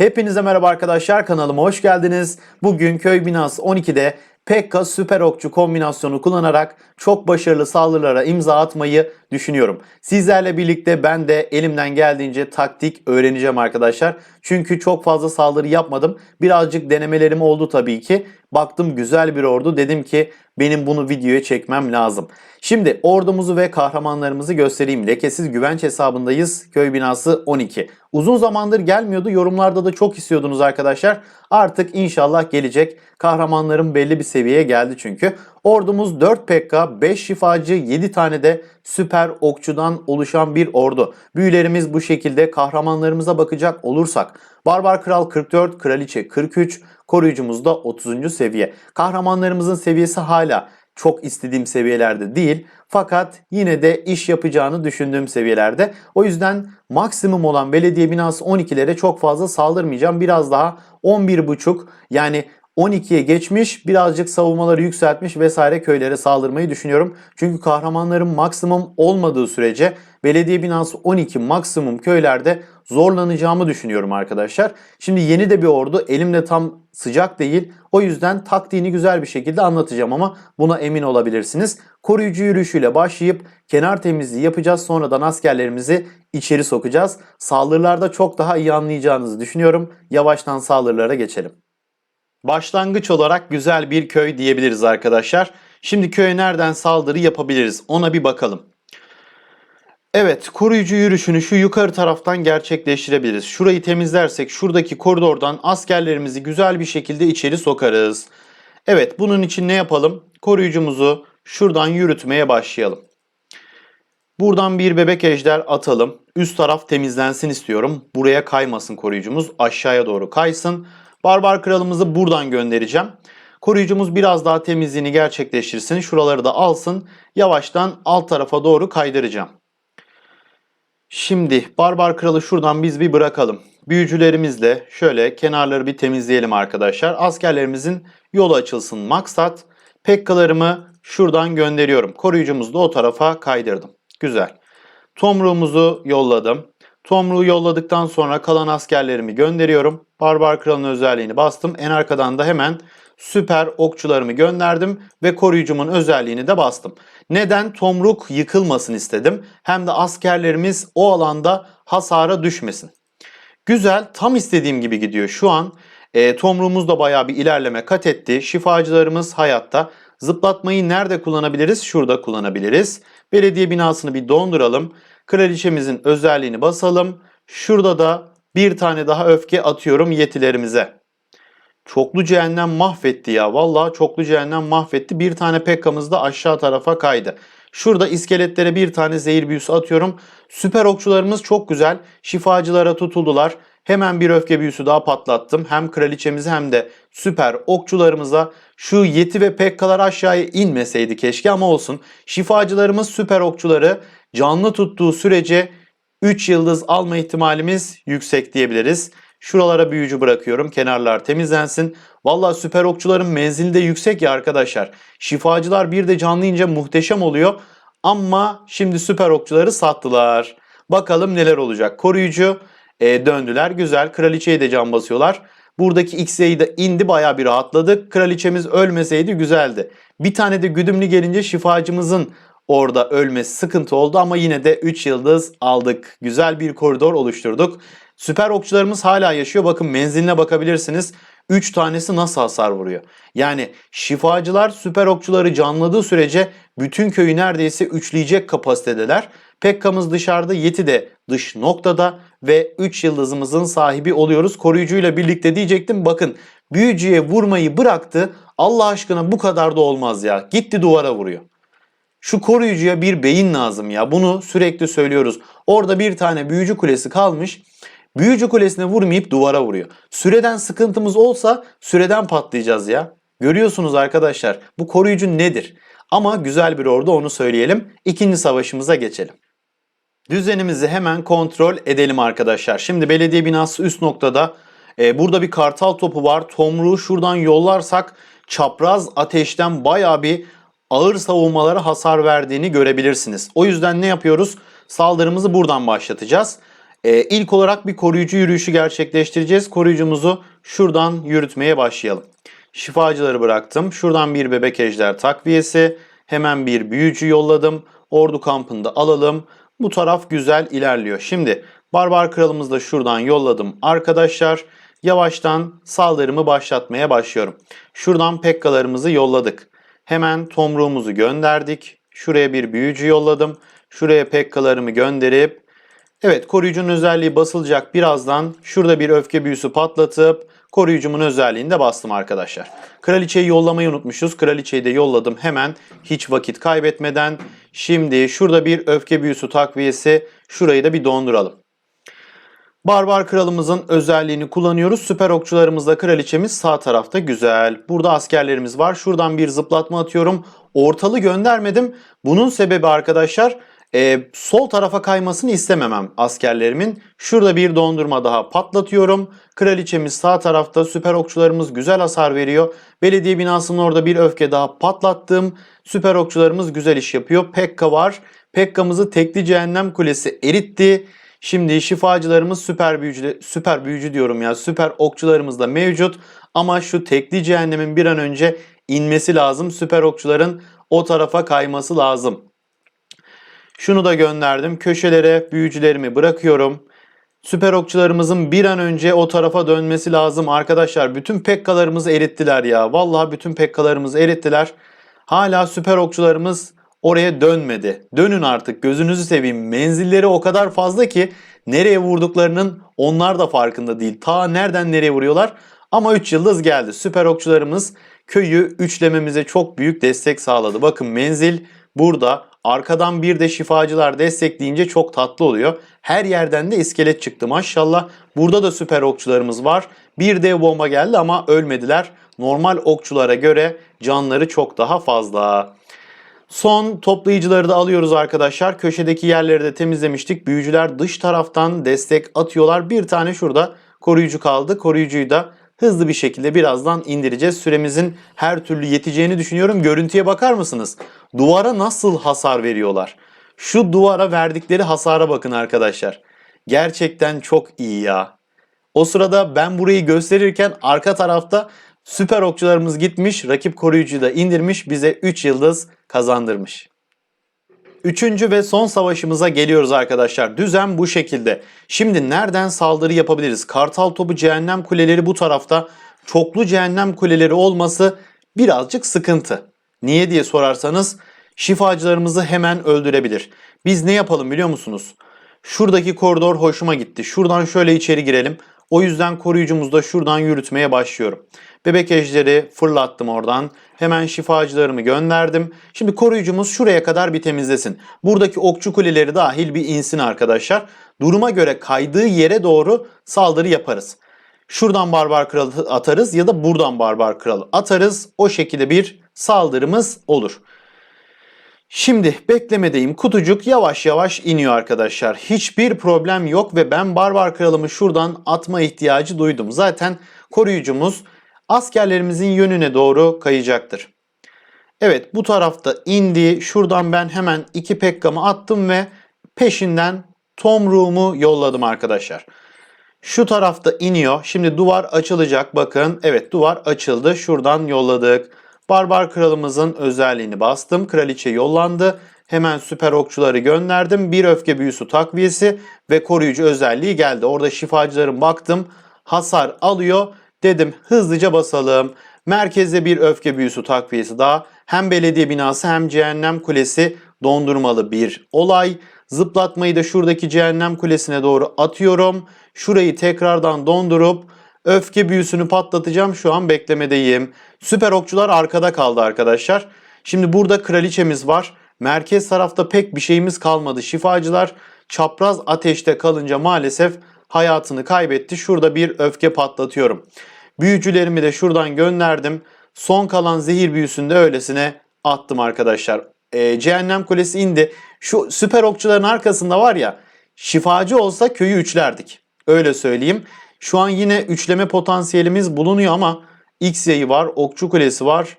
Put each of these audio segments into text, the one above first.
Hepinize merhaba arkadaşlar kanalıma hoş geldiniz. Bugün köy binası 12'de Pekka süper okçu kombinasyonu kullanarak çok başarılı saldırılara imza atmayı düşünüyorum. Sizlerle birlikte ben de elimden geldiğince taktik öğreneceğim arkadaşlar. Çünkü çok fazla saldırı yapmadım. Birazcık denemelerim oldu tabii ki. Baktım güzel bir ordu. Dedim ki benim bunu videoya çekmem lazım. Şimdi ordumuzu ve kahramanlarımızı göstereyim. Lekesiz güvenç hesabındayız. Köy binası 12. Uzun zamandır gelmiyordu. Yorumlarda da çok istiyordunuz arkadaşlar. Artık inşallah gelecek. Kahramanlarım belli bir seviyeye geldi çünkü. Ordumuz 4 PK, 5 şifacı, 7 tane de süper okçudan oluşan bir ordu. Büyülerimiz bu şekilde kahramanlarımıza bakacak olursak. Barbar Kral 44, Kraliçe 43, koruyucumuz da 30. seviye. Kahramanlarımızın seviyesi hala çok istediğim seviyelerde değil. Fakat yine de iş yapacağını düşündüğüm seviyelerde. O yüzden maksimum olan belediye binası 12'lere çok fazla saldırmayacağım. Biraz daha 11.5 yani 12'ye geçmiş birazcık savunmaları yükseltmiş vesaire köylere saldırmayı düşünüyorum. Çünkü kahramanların maksimum olmadığı sürece belediye binası 12 maksimum köylerde zorlanacağımı düşünüyorum arkadaşlar. Şimdi yeni de bir ordu elimde tam sıcak değil. O yüzden taktiğini güzel bir şekilde anlatacağım ama buna emin olabilirsiniz. Koruyucu yürüyüşüyle başlayıp kenar temizliği yapacağız. Sonradan askerlerimizi içeri sokacağız. Saldırılarda çok daha iyi anlayacağınızı düşünüyorum. Yavaştan saldırılara geçelim. Başlangıç olarak güzel bir köy diyebiliriz arkadaşlar. Şimdi köye nereden saldırı yapabiliriz ona bir bakalım. Evet koruyucu yürüyüşünü şu yukarı taraftan gerçekleştirebiliriz. Şurayı temizlersek şuradaki koridordan askerlerimizi güzel bir şekilde içeri sokarız. Evet bunun için ne yapalım? Koruyucumuzu şuradan yürütmeye başlayalım. Buradan bir bebek ejder atalım. Üst taraf temizlensin istiyorum. Buraya kaymasın koruyucumuz. Aşağıya doğru kaysın. Barbar kralımızı buradan göndereceğim. Koruyucumuz biraz daha temizliğini gerçekleştirsin. Şuraları da alsın. Yavaştan alt tarafa doğru kaydıracağım. Şimdi barbar kralı şuradan biz bir bırakalım. Büyücülerimizle şöyle kenarları bir temizleyelim arkadaşlar. Askerlerimizin yolu açılsın maksat. Pekkalarımı şuradan gönderiyorum. Koruyucumuzu da o tarafa kaydırdım. Güzel. Tomruğumuzu yolladım. Tomruğu yolladıktan sonra kalan askerlerimi gönderiyorum. Barbar kralın özelliğini bastım. En arkadan da hemen süper okçularımı gönderdim ve koruyucumun özelliğini de bastım. Neden? Tomruk yıkılmasın istedim. Hem de askerlerimiz o alanda hasara düşmesin. Güzel, tam istediğim gibi gidiyor şu an. E, tomruğumuz da bayağı bir ilerleme kat etti. Şifacılarımız hayatta. Zıplatmayı nerede kullanabiliriz? Şurada kullanabiliriz. Belediye binasını bir donduralım. Kraliçemizin özelliğini basalım. Şurada da bir tane daha öfke atıyorum yetilerimize. Çoklu cehennem mahvetti ya. Vallahi çoklu cehennem mahvetti. Bir tane Pekka'mız da aşağı tarafa kaydı. Şurada iskeletlere bir tane zehir büyüsü atıyorum. Süper okçularımız çok güzel. Şifacılara tutuldular. Hemen bir öfke büyüsü daha patlattım. Hem kraliçemizi hem de süper okçularımıza şu yeti ve pekkalar aşağıya inmeseydi keşke ama olsun. Şifacılarımız süper okçuları canlı tuttuğu sürece 3 yıldız alma ihtimalimiz yüksek diyebiliriz. Şuralara büyücü bırakıyorum. Kenarlar temizlensin. Valla süper okçuların menzili de yüksek ya arkadaşlar. Şifacılar bir de canlı ince muhteşem oluyor. Ama şimdi süper okçuları sattılar. Bakalım neler olacak. Koruyucu e, döndüler. Güzel. Kraliçeyi de can basıyorlar. Buradaki X'yi de indi bayağı bir rahatladık. Kraliçemiz ölmeseydi güzeldi. Bir tane de güdümlü gelince şifacımızın orada ölmesi sıkıntı oldu ama yine de 3 yıldız aldık. Güzel bir koridor oluşturduk. Süper okçularımız hala yaşıyor. Bakın menziline bakabilirsiniz. 3 tanesi nasıl hasar vuruyor? Yani şifacılar süper okçuları canladığı sürece bütün köyü neredeyse üçleyecek kapasitedeler. Pekka'mız dışarıda, Yeti de dış noktada ve 3 yıldızımızın sahibi oluyoruz. Koruyucuyla birlikte diyecektim. Bakın büyücüye vurmayı bıraktı. Allah aşkına bu kadar da olmaz ya. Gitti duvara vuruyor. Şu koruyucuya bir beyin lazım ya. Bunu sürekli söylüyoruz. Orada bir tane büyücü kulesi kalmış. Büyücü kulesine vurmayıp duvara vuruyor. Süreden sıkıntımız olsa süreden patlayacağız ya. Görüyorsunuz arkadaşlar bu koruyucu nedir? Ama güzel bir ordu onu söyleyelim. İkinci savaşımıza geçelim. Düzenimizi hemen kontrol edelim arkadaşlar. Şimdi belediye binası üst noktada. Ee, burada bir kartal topu var. Tomruğu şuradan yollarsak çapraz ateşten baya bir ağır savunmalara hasar verdiğini görebilirsiniz. O yüzden ne yapıyoruz? Saldırımızı buradan başlatacağız. Ee, ilk olarak bir koruyucu yürüyüşü gerçekleştireceğiz. Koruyucumuzu şuradan yürütmeye başlayalım. Şifacıları bıraktım. Şuradan bir bebek ejder takviyesi. Hemen bir büyücü yolladım. Ordu kampında alalım. Bu taraf güzel ilerliyor. Şimdi Barbar Kralımızı da şuradan yolladım arkadaşlar. Yavaştan saldırımı başlatmaya başlıyorum. Şuradan pekkalarımızı yolladık. Hemen tomruğumuzu gönderdik. Şuraya bir büyücü yolladım. Şuraya pekkalarımı gönderip Evet koruyucunun özelliği basılacak birazdan. Şurada bir öfke büyüsü patlatıp koruyucumun özelliğini de bastım arkadaşlar. Kraliçeyi yollamayı unutmuşuz. Kraliçeyi de yolladım hemen hiç vakit kaybetmeden. Şimdi şurada bir öfke büyüsü takviyesi. Şurayı da bir donduralım. Barbar kralımızın özelliğini kullanıyoruz. Süper okçularımızla kraliçemiz sağ tarafta güzel. Burada askerlerimiz var. Şuradan bir zıplatma atıyorum. Ortalı göndermedim. Bunun sebebi arkadaşlar e, sol tarafa kaymasını istememem askerlerimin. Şurada bir dondurma daha patlatıyorum. Kraliçemiz sağ tarafta süper okçularımız güzel hasar veriyor. Belediye binasının orada bir öfke daha patlattım. Süper okçularımız güzel iş yapıyor. Pekka var. Pekka'mızı tekli cehennem kulesi eritti. Şimdi şifacılarımız süper büyücü, süper büyücü diyorum ya süper okçularımız da mevcut. Ama şu tekli cehennemin bir an önce inmesi lazım. Süper okçuların o tarafa kayması lazım. Şunu da gönderdim. Köşelere büyücülerimi bırakıyorum. Süper okçularımızın bir an önce o tarafa dönmesi lazım. Arkadaşlar bütün pekkalarımızı erittiler ya. Vallahi bütün pekkalarımızı erittiler. Hala süper okçularımız oraya dönmedi. Dönün artık gözünüzü seveyim. Menzilleri o kadar fazla ki nereye vurduklarının onlar da farkında değil. Ta nereden nereye vuruyorlar? Ama 3 yıldız geldi. Süper okçularımız köyü üçlememize çok büyük destek sağladı. Bakın menzil burada. Arkadan bir de şifacılar destekleyince çok tatlı oluyor. Her yerden de iskelet çıktı maşallah. Burada da süper okçularımız var. Bir dev bomba geldi ama ölmediler. Normal okçulara göre canları çok daha fazla. Son toplayıcıları da alıyoruz arkadaşlar. Köşedeki yerleri de temizlemiştik. Büyücüler dış taraftan destek atıyorlar. Bir tane şurada koruyucu kaldı. Koruyucuyu da hızlı bir şekilde birazdan indireceğiz. Süremizin her türlü yeteceğini düşünüyorum. Görüntüye bakar mısınız? Duvara nasıl hasar veriyorlar? Şu duvara verdikleri hasara bakın arkadaşlar. Gerçekten çok iyi ya. O sırada ben burayı gösterirken arka tarafta süper okçularımız gitmiş, rakip koruyucuyu da indirmiş, bize 3 yıldız kazandırmış. Üçüncü ve son savaşımıza geliyoruz arkadaşlar. Düzen bu şekilde. Şimdi nereden saldırı yapabiliriz? Kartal topu cehennem kuleleri bu tarafta. Çoklu cehennem kuleleri olması birazcık sıkıntı. Niye diye sorarsanız şifacılarımızı hemen öldürebilir. Biz ne yapalım biliyor musunuz? Şuradaki koridor hoşuma gitti. Şuradan şöyle içeri girelim. O yüzden koruyucumuzu da şuradan yürütmeye başlıyorum. Bebek ejderi fırlattım oradan. Hemen şifacılarımı gönderdim. Şimdi koruyucumuz şuraya kadar bir temizlesin. Buradaki okçu kuleleri dahil bir insin arkadaşlar. Duruma göre kaydığı yere doğru saldırı yaparız. Şuradan barbar kralı atarız ya da buradan barbar kralı atarız. O şekilde bir saldırımız olur. Şimdi beklemedeyim. Kutucuk yavaş yavaş iniyor arkadaşlar. Hiçbir problem yok ve ben barbar kralımı şuradan atma ihtiyacı duydum. Zaten koruyucumuz askerlerimizin yönüne doğru kayacaktır. Evet bu tarafta indi. Şuradan ben hemen iki pekkamı attım ve peşinden tomruğumu yolladım arkadaşlar. Şu tarafta iniyor. Şimdi duvar açılacak. Bakın evet duvar açıldı. Şuradan yolladık. Barbar kralımızın özelliğini bastım. Kraliçe yollandı. Hemen süper okçuları gönderdim. Bir öfke büyüsü takviyesi ve koruyucu özelliği geldi. Orada şifacıların baktım. Hasar alıyor. Dedim hızlıca basalım. Merkezde bir öfke büyüsü takviyesi daha. Hem belediye binası hem cehennem kulesi dondurmalı bir olay. Zıplatmayı da şuradaki cehennem kulesine doğru atıyorum. Şurayı tekrardan dondurup öfke büyüsünü patlatacağım. Şu an beklemedeyim. Süper okçular arkada kaldı arkadaşlar. Şimdi burada kraliçemiz var. Merkez tarafta pek bir şeyimiz kalmadı. Şifacılar çapraz ateşte kalınca maalesef hayatını kaybetti. Şurada bir öfke patlatıyorum. Büyücülerimi de şuradan gönderdim. Son kalan zehir büyüsünü de öylesine attım arkadaşlar. Ee, Cehennem Kulesi indi. Şu süper okçuların arkasında var ya şifacı olsa köyü üçlerdik. Öyle söyleyeyim. Şu an yine üçleme potansiyelimiz bulunuyor ama X yayı var, okçu kulesi var.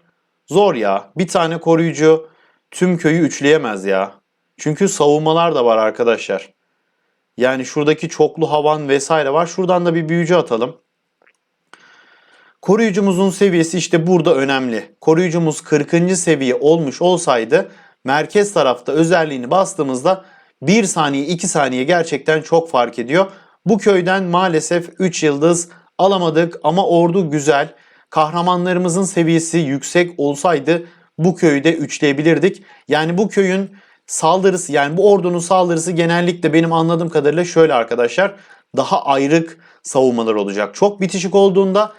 Zor ya. Bir tane koruyucu tüm köyü üçleyemez ya. Çünkü savunmalar da var arkadaşlar. Yani şuradaki çoklu havan vesaire var. Şuradan da bir büyücü atalım. Koruyucumuzun seviyesi işte burada önemli. Koruyucumuz 40. seviye olmuş olsaydı merkez tarafta özelliğini bastığımızda 1 saniye 2 saniye gerçekten çok fark ediyor. Bu köyden maalesef 3 yıldız alamadık ama ordu güzel. Kahramanlarımızın seviyesi yüksek olsaydı bu köyü de üçleyebilirdik. Yani bu köyün saldırısı yani bu ordunun saldırısı genellikle benim anladığım kadarıyla şöyle arkadaşlar. Daha ayrık savunmalar olacak. Çok bitişik olduğunda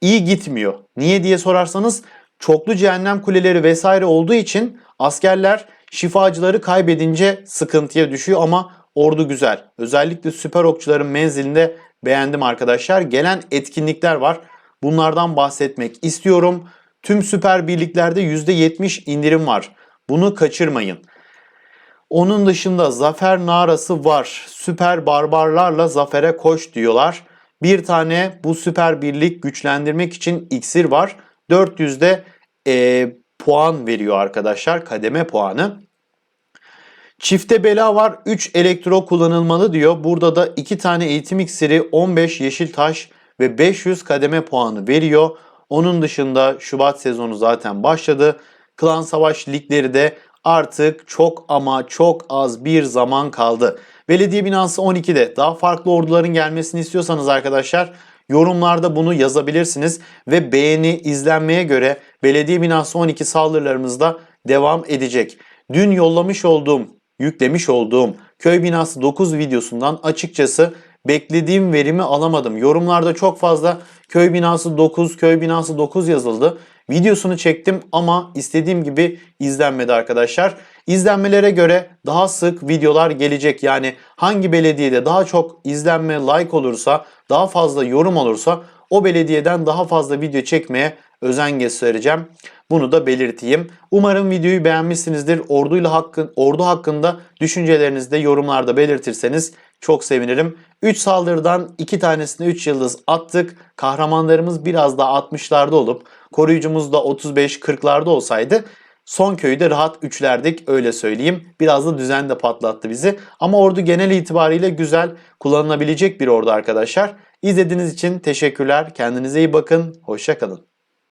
iyi gitmiyor. Niye diye sorarsanız çoklu cehennem kuleleri vesaire olduğu için askerler şifacıları kaybedince sıkıntıya düşüyor ama ordu güzel. Özellikle süper okçuların menzilinde beğendim arkadaşlar. Gelen etkinlikler var. Bunlardan bahsetmek istiyorum. Tüm süper birliklerde %70 indirim var. Bunu kaçırmayın. Onun dışında zafer narası var. Süper barbarlarla zafere koş diyorlar. Bir tane bu süper birlik güçlendirmek için iksir var. 400'de e, puan veriyor arkadaşlar. Kademe puanı. Çifte bela var. 3 elektro kullanılmalı diyor. Burada da 2 tane eğitim iksiri, 15 yeşil taş ve 500 kademe puanı veriyor. Onun dışında Şubat sezonu zaten başladı. Klan Savaş ligleri de artık çok ama çok az bir zaman kaldı. Belediye binası 12'de daha farklı orduların gelmesini istiyorsanız arkadaşlar yorumlarda bunu yazabilirsiniz ve beğeni izlenmeye göre belediye binası 12 saldırılarımızda devam edecek. Dün yollamış olduğum, yüklemiş olduğum köy binası 9 videosundan açıkçası beklediğim verimi alamadım. Yorumlarda çok fazla köy binası 9, köy binası 9 yazıldı. Videosunu çektim ama istediğim gibi izlenmedi arkadaşlar. İzlenmelere göre daha sık videolar gelecek. Yani hangi belediyede daha çok izlenme, like olursa, daha fazla yorum olursa o belediyeden daha fazla video çekmeye özen göstereceğim. Bunu da belirteyim. Umarım videoyu beğenmişsinizdir. Orduyla hakkın, ordu hakkında düşüncelerinizi de yorumlarda belirtirseniz çok sevinirim. 3 saldırıdan 2 tanesine 3 yıldız attık. Kahramanlarımız biraz daha 60'larda olup koruyucumuz da 35-40'larda olsaydı son köyü de rahat üçlerdik öyle söyleyeyim. Biraz da düzen de patlattı bizi. Ama ordu genel itibariyle güzel kullanılabilecek bir ordu arkadaşlar. İzlediğiniz için teşekkürler. Kendinize iyi bakın. Hoşçakalın.